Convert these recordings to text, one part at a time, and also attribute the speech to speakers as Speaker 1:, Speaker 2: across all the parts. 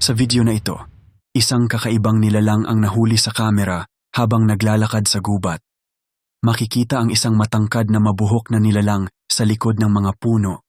Speaker 1: Sa video na ito, isang kakaibang nilalang ang nahuli sa kamera habang naglalakad sa gubat. Makikita ang isang matangkad na mabuhok na nilalang sa likod ng mga puno.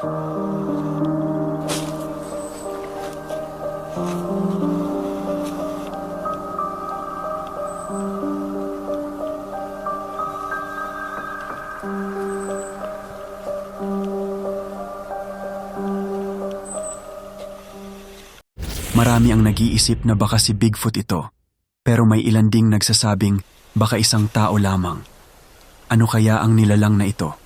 Speaker 1: Marami ang nag-iisip na baka si Bigfoot ito, pero may ilan ding nagsasabing baka isang tao lamang. Ano kaya ang nilalang na ito?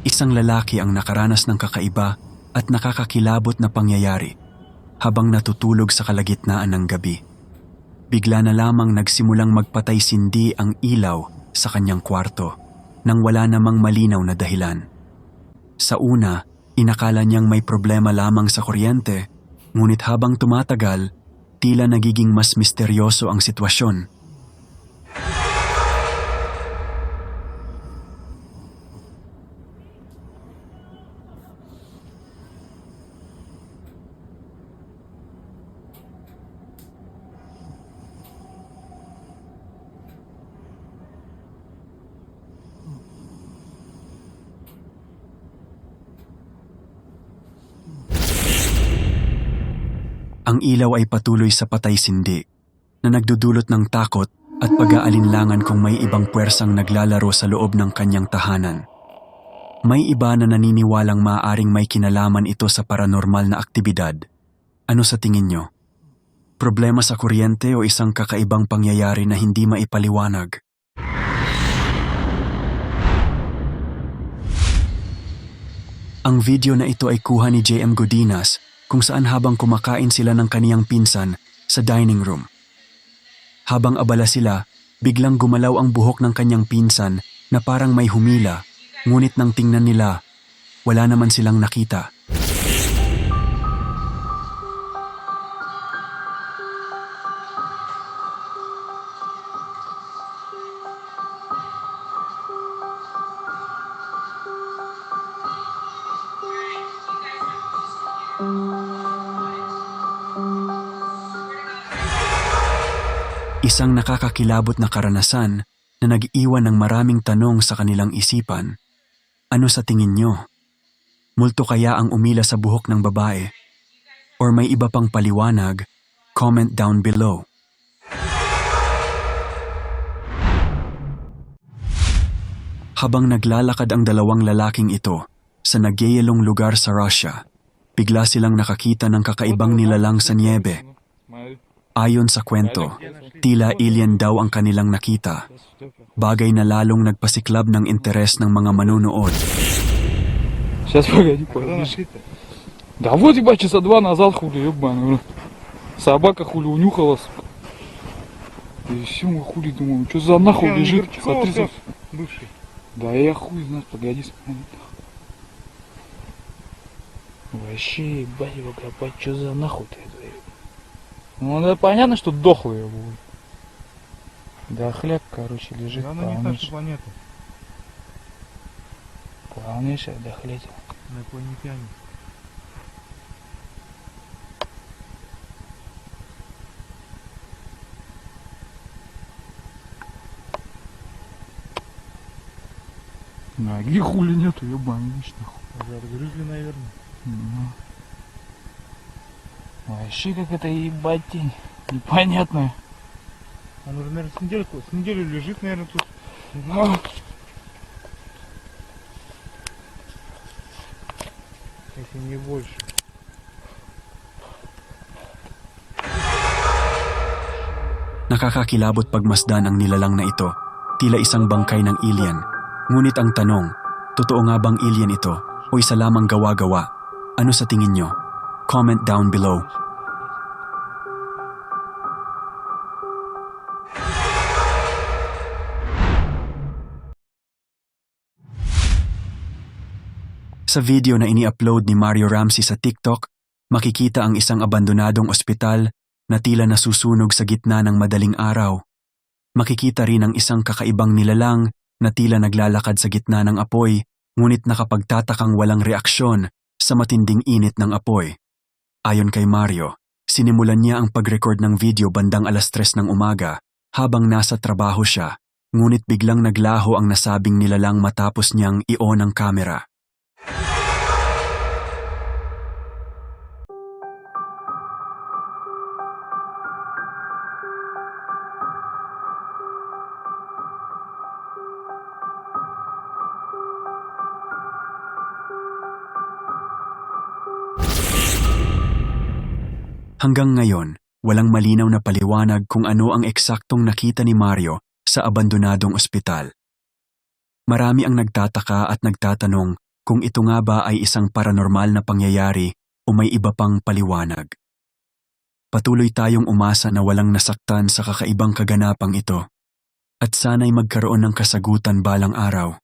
Speaker 1: Isang lalaki ang nakaranas ng kakaiba at nakakakilabot na pangyayari habang natutulog sa kalagitnaan ng gabi. Bigla na lamang nagsimulang magpatay sindi ang ilaw sa kanyang kwarto nang wala namang malinaw na dahilan. Sa una, inakala niyang may problema lamang sa kuryente, ngunit habang tumatagal, tila nagiging mas misteryoso ang sitwasyon. Ang ilaw ay patuloy sa patay sindi na nagdudulot ng takot at pag-aalinlangan kung may ibang puwersang naglalaro sa loob ng kanyang tahanan. May iba na naniniwalang maaaring may kinalaman ito sa paranormal na aktibidad. Ano sa tingin nyo? Problema sa kuryente o isang kakaibang pangyayari na hindi maipaliwanag? Ang video na ito ay kuha ni JM Godinas kung saan habang kumakain sila ng kaniyang pinsan sa dining room. Habang abala sila, biglang gumalaw ang buhok ng kanyang pinsan na parang may humila, ngunit nang tingnan nila, wala naman silang nakita. Nakakakilabot na karanasan na nag-iwan ng maraming tanong sa kanilang isipan. Ano sa tingin nyo? Multo kaya ang umila sa buhok ng babae? Or may iba pang paliwanag? Comment down below. Habang naglalakad ang dalawang lalaking ito sa nagyayalong lugar sa Russia, bigla silang nakakita ng kakaibang nilalang sa niebe. Ayon sa kwento, tila alien daw ang kanilang nakita, bagay na lalong nagpasiklab ng interes ng mga manunood.
Speaker 2: Сейчас погоди, погоди. Да вот ебать, часа два назад хули, ебаный. Собака хули унюхала, сука. И все, мы хули думаем, что за нахуй лежит? Смотри, за-
Speaker 3: бывший.
Speaker 2: Да я хуй знает, погоди, смотри. Вообще, ебать его копать, что за нахуй ты это? Ну, это понятно, что дохлый его. Да хлеб, короче, лежит
Speaker 3: Да она не что планета.
Speaker 2: Полнейшая дохлеть.
Speaker 3: Инопланетяне.
Speaker 2: Ноги хули нету, ебаный, нахуй.
Speaker 3: Загрызли, наверное.
Speaker 2: Ну. Вообще как это ебать тень. Непонятная.
Speaker 3: Он уже, наверное, с неделю, с неделю лежит, наверное, тут.
Speaker 2: Ну,
Speaker 3: Если не больше.
Speaker 1: Nakakakilabot pagmasdan ang nilalang na ito tila isang bangkay ng alien. Ngunit ang tanong, totoo nga bang alien ito o isa lamang gawa-gawa? Ano sa tingin nyo? Comment down below. Sa video na ini-upload ni Mario Ramsey sa TikTok, makikita ang isang abandonadong ospital na tila nasusunog sa gitna ng madaling araw. Makikita rin ang isang kakaibang nilalang na tila naglalakad sa gitna ng apoy ngunit nakapagtatakang walang reaksyon sa matinding init ng apoy. Ayon kay Mario, sinimulan niya ang pag-record ng video bandang alas tres ng umaga habang nasa trabaho siya, ngunit biglang naglaho ang nasabing nilalang matapos niyang i-on ang kamera. Hanggang ngayon, walang malinaw na paliwanag kung ano ang eksaktong nakita ni Mario sa abandonadong ospital. Marami ang nagtataka at nagtatanong kung ito nga ba ay isang paranormal na pangyayari o may iba pang paliwanag. Patuloy tayong umasa na walang nasaktan sa kakaibang kaganapang ito at sana'y magkaroon ng kasagutan balang araw.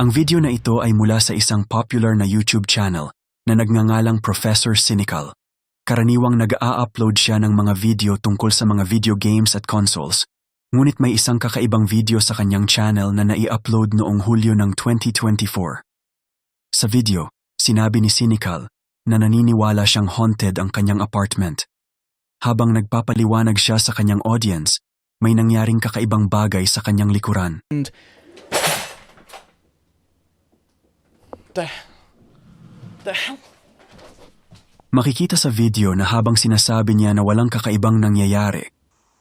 Speaker 1: Ang video na ito ay mula sa isang popular na YouTube channel na nagngangalang Professor Cynical. Karaniwang nag-a-upload siya ng mga video tungkol sa mga video games at consoles. Ngunit may isang kakaibang video sa kanyang channel na nai-upload noong Hulyo ng 2024. Sa video, sinabi ni Cynical na naniniwala siyang haunted ang kanyang apartment. Habang nagpapaliwanag siya sa kanyang audience, may nangyaring kakaibang bagay sa kanyang likuran.
Speaker 4: The, the hell?
Speaker 1: Makikita sa video na habang sinasabi niya na walang kakaibang nangyayari,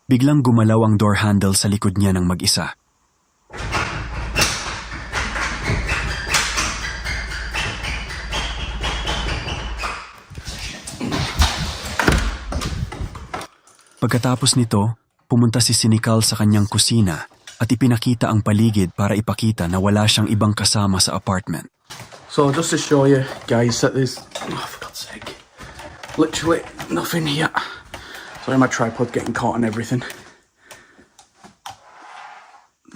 Speaker 1: biglang gumalaw ang door handle sa likod niya ng mag-isa. Pagkatapos nito, pumunta si Sinikal sa kanyang kusina at ipinakita ang paligid para ipakita na wala siyang ibang kasama sa apartment.
Speaker 4: So just to show you guys that there's oh for God's sake. Literally nothing here. Sorry my tripod getting caught and everything.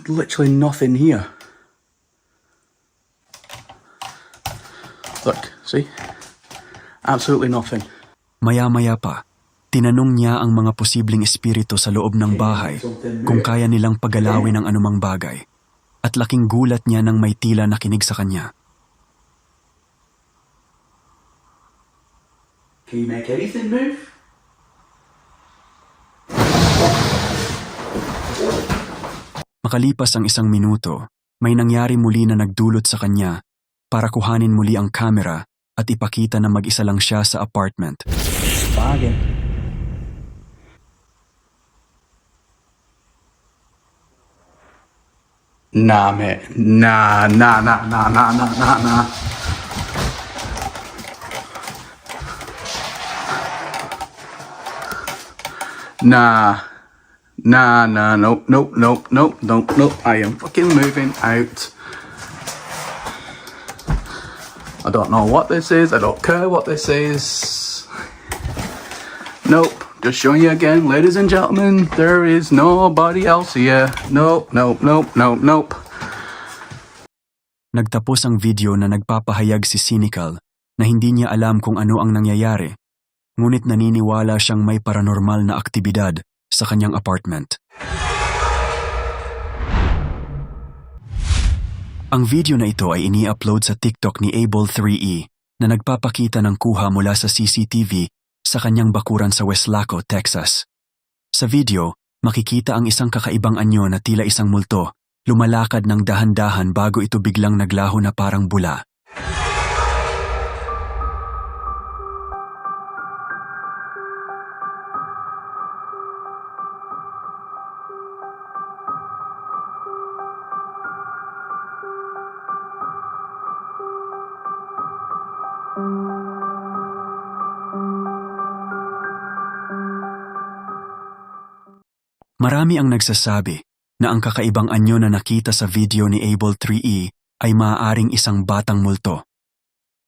Speaker 4: Literally nothing here. Look, see? Absolutely nothing.
Speaker 1: Maya-maya pa, tinanong niya ang mga posibleng espiritu sa loob ng bahay kung kaya nilang pagalawin ang anumang bagay. At laking gulat niya nang may tila nakinig sa kanya.
Speaker 4: Can you make anything move?
Speaker 1: Makalipas ang isang minuto, may nangyari muli na nagdulot sa kanya para kuhanin muli ang kamera at ipakita na mag-isa lang siya sa apartment.
Speaker 4: Bargain. Nah, nah, nah, nah, nah, nah, nah, nah. Nah. Nah, nah, nope, nope, nope, nope, nope, nope. I am fucking moving out. I don't know what this is. I don't care what this is. Nope. Just showing you again, ladies and gentlemen, there is nobody else here. Nope, nope, nope, nope, nope.
Speaker 1: Nagtapos ang video na nagpapahayag si Cynical na hindi niya alam kung ano ang nangyayari, ngunit naniniwala siyang may paranormal na aktibidad sa kanyang apartment. Ang video na ito ay ini-upload sa TikTok ni Able3E na nagpapakita ng kuha mula sa CCTV sa kanyang bakuran sa Westlaco, Texas. Sa video, makikita ang isang kakaibang anyo na tila isang multo, lumalakad ng dahan-dahan bago ito biglang naglaho na parang bula. Marami ang nagsasabi na ang kakaibang anyo na nakita sa video ni Able 3E ay maaaring isang batang multo.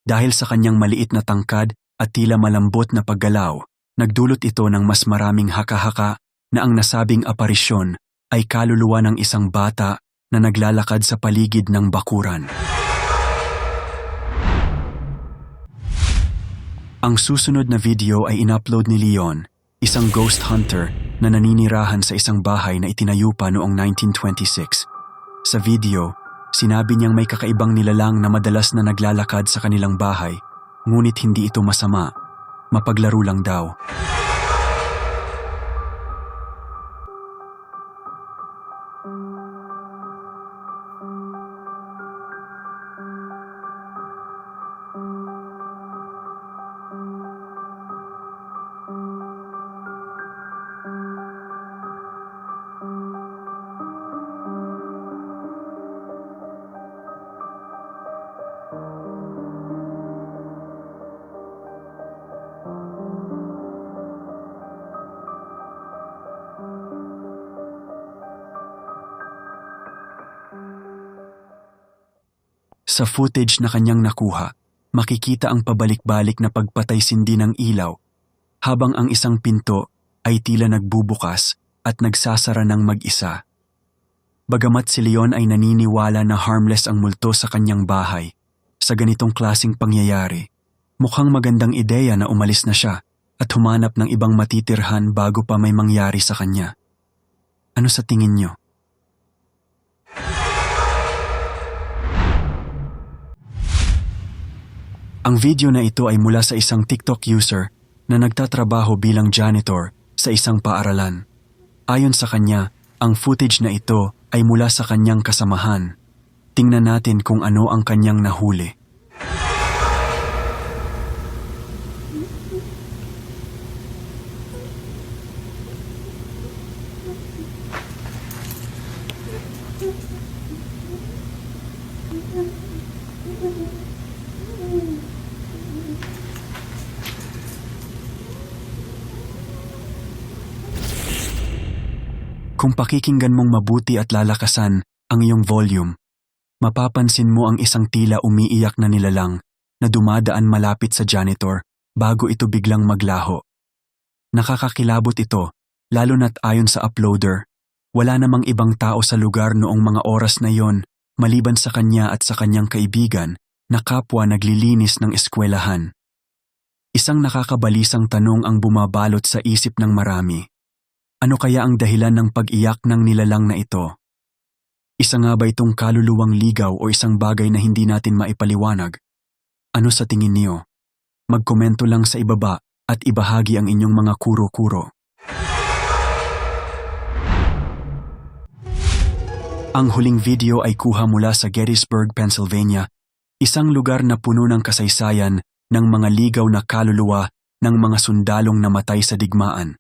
Speaker 1: Dahil sa kanyang maliit na tangkad at tila malambot na paggalaw, nagdulot ito ng mas maraming haka-haka na ang nasabing aparisyon ay kaluluwa ng isang bata na naglalakad sa paligid ng bakuran. Ang susunod na video ay inupload ni Leon, isang ghost hunter na naninirahan sa isang bahay na itinayo pa noong 1926. Sa video, sinabi niyang may kakaibang nilalang na madalas na naglalakad sa kanilang bahay, ngunit hindi ito masama. Mapaglaro lang daw. Sa footage na kanyang nakuha, makikita ang pabalik-balik na pagpatay-sindi ng ilaw habang ang isang pinto ay tila nagbubukas at nagsasara ng mag-isa. Bagamat si Leon ay naniniwala na harmless ang multo sa kanyang bahay, sa ganitong klasing pangyayari, mukhang magandang ideya na umalis na siya at humanap ng ibang matitirhan bago pa may mangyari sa kanya. Ano sa tingin niyo? Ang video na ito ay mula sa isang TikTok user na nagtatrabaho bilang janitor sa isang paaralan. Ayon sa kanya, ang footage na ito ay mula sa kanyang kasamahan. Tingnan natin kung ano ang kanyang nahuli. Kung pakikinggan mong mabuti at lalakasan ang iyong volume, mapapansin mo ang isang tila umiiyak na nilalang na dumadaan malapit sa janitor bago ito biglang maglaho. Nakakakilabot ito, lalo na't ayon sa uploader, wala namang ibang tao sa lugar noong mga oras na yon maliban sa kanya at sa kanyang kaibigan na kapwa naglilinis ng eskwelahan. Isang nakakabalisang tanong ang bumabalot sa isip ng marami. Ano kaya ang dahilan ng pag-iyak ng nilalang na ito? Isa nga ba itong kaluluwang ligaw o isang bagay na hindi natin maipaliwanag? Ano sa tingin niyo? Magkomento lang sa ibaba at ibahagi ang inyong mga kuro-kuro. Ang huling video ay kuha mula sa Gettysburg, Pennsylvania, isang lugar na puno ng kasaysayan ng mga ligaw na kaluluwa ng mga sundalong namatay sa digmaan.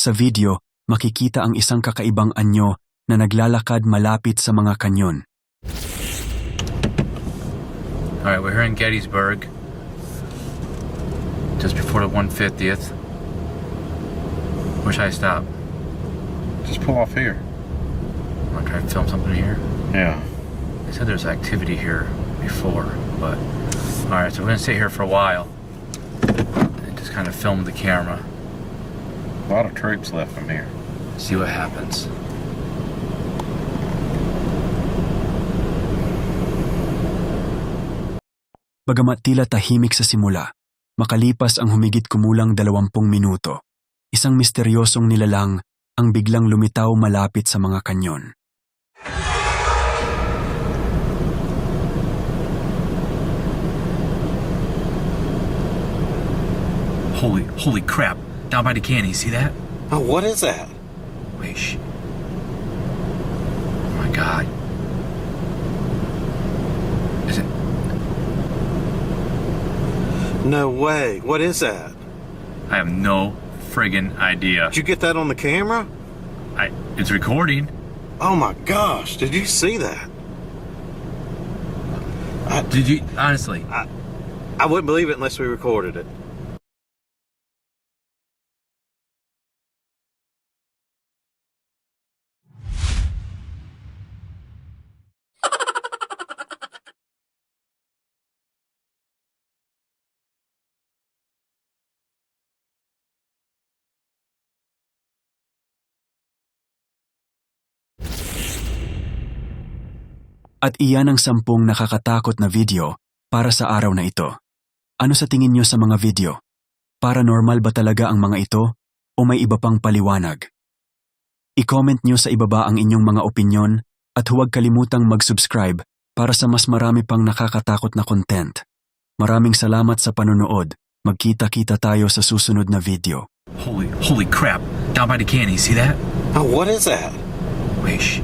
Speaker 1: Sa video, makikita ang isang kakaibang anyo na naglalakad malapit sa mga kanyon.
Speaker 5: All right, we're here in Gettysburg, just before the 150th. Where should I stop?
Speaker 6: Just pull off here.
Speaker 5: Want to try to film something here?
Speaker 6: Yeah.
Speaker 5: They said there's activity here before, but all right, so we're gonna sit here for a while and just kind of film the camera,
Speaker 6: A lot of troops left from here.
Speaker 5: see what happens.
Speaker 1: Bagamat tila tahimik sa simula, makalipas ang humigit kumulang dalawampung minuto, isang misteryosong nilalang ang biglang lumitaw malapit sa mga kanyon.
Speaker 5: Holy, holy crap! Down by the canyon, you see that?
Speaker 6: Oh, what is that?
Speaker 5: Wait, shh. Oh my god. Is it?
Speaker 6: No way. What is that?
Speaker 5: I have no friggin' idea.
Speaker 6: Did you get that on the camera?
Speaker 5: I, it's recording.
Speaker 6: Oh my gosh, did you see that?
Speaker 5: Did you honestly?
Speaker 6: I, I wouldn't believe it unless we recorded it.
Speaker 1: At iyan ang sampung nakakatakot na video para sa araw na ito. Ano sa tingin nyo sa mga video? Paranormal ba talaga ang mga ito o may iba pang paliwanag? I-comment nyo sa ibaba ang inyong mga opinyon at huwag kalimutang mag-subscribe para sa mas marami pang nakakatakot na content. Maraming salamat sa panonood. Magkita-kita tayo sa susunod na video.
Speaker 5: Holy, holy crap! Down by the canyon, you see that?
Speaker 6: Oh, what is that?
Speaker 5: Wait, shh.